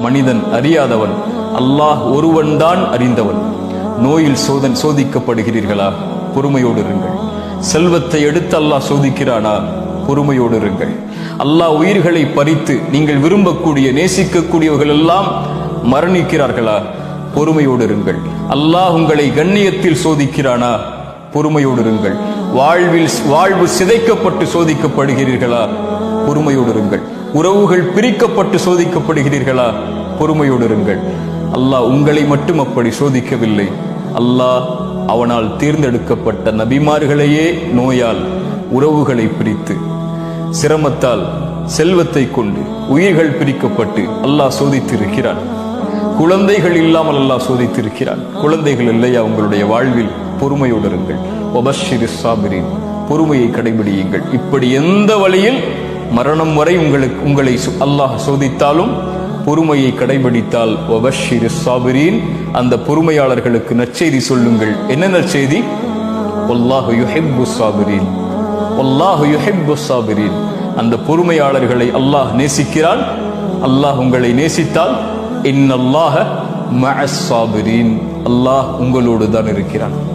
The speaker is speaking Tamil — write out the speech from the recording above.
மனிதன் அறியாதவன். அல்லாஹ் ஒருவன்தான் அறிந்தவன். நோயில் சோதன் சோதிக்கப்படுகிறீர்களா? பொறுமையோடு இருங்கள். செல்வத்தை எடுத்து அல்லாஹ் சோதிக்கிறானா? பொறுமையோடு இருங்கள். அல்லாஹ் உயிர்களை பறித்து நீங்கள் விரும்பக்கூடிய நேசிக்கக்கூடியவர்கள் எல்லாம் மரணிக்கிறார்களா? பொறுமையோடு இருங்கள். அல்லாஹ் உங்களை கண்ணியத்தில் சோதிக்கிறானா? பொறுமையோடு இருங்கள். வாழ்வில் வாழ்வு சிதைக்கப்பட்டு சோதிக்கப்படுகிறீர்களா? பொறுமையோடு இருங்கள். உறவுகள் பிரிக்கப்பட்டு சோதிக்கப்படுகிறீர்களா? பொறுமையோடு இருங்கள். அல்லாஹ் உங்களை மட்டும் அப்படி சோதிக்கவில்லை. அல்லாஹ் அவனால் தேர்ந்தெடுக்கப்பட்ட நபிமார்களையே நோயால் உறவுகளை பிரித்து சிரமத்தால் செல்வத்தை கொண்டு உயிர்கள் பிரிக்கப்பட்டு அல்லாஹ் சோதித்திருக்கிறான். குழந்தைகள் இல்லாமல் அல்லாஹ் சோதித்திருக்கிறான். குழந்தைகள் இல்லையா? உங்களுடைய வாழ்வில் பொறுமையோடு இருங்கள். ஒபஷிரு சாபிரின் பொறுமையை கடைபிடியுங்கள். இப்படி எந்த வழியில் மரணம் வரை உங்களுக்கு உங்களை சு- அல்லாஹ் சோதித்தாலும் பொறுமையை கடைபிடித்தால் ஒபஷிரு சாபிரின் அந்த பொறுமையாளர்களுக்கு நற்செய்தி சொல்லுங்கள். என்ன நற்செய்தி? ஒல்லாஹு யுஹிப்பு சாபிரின் ஒல்லாஹு யுஹிப்பு சாபிரின் அந்த பொறுமையாளர்களை அல்லாஹ் நேசிக்கிறான். அல்லாஹ் உங்களை நேசித்தால் இன்னல்லாஹ மஅஸ் சாபிரின் அல்லாஹ் உங்களோடு தான் இருக்கிறான்.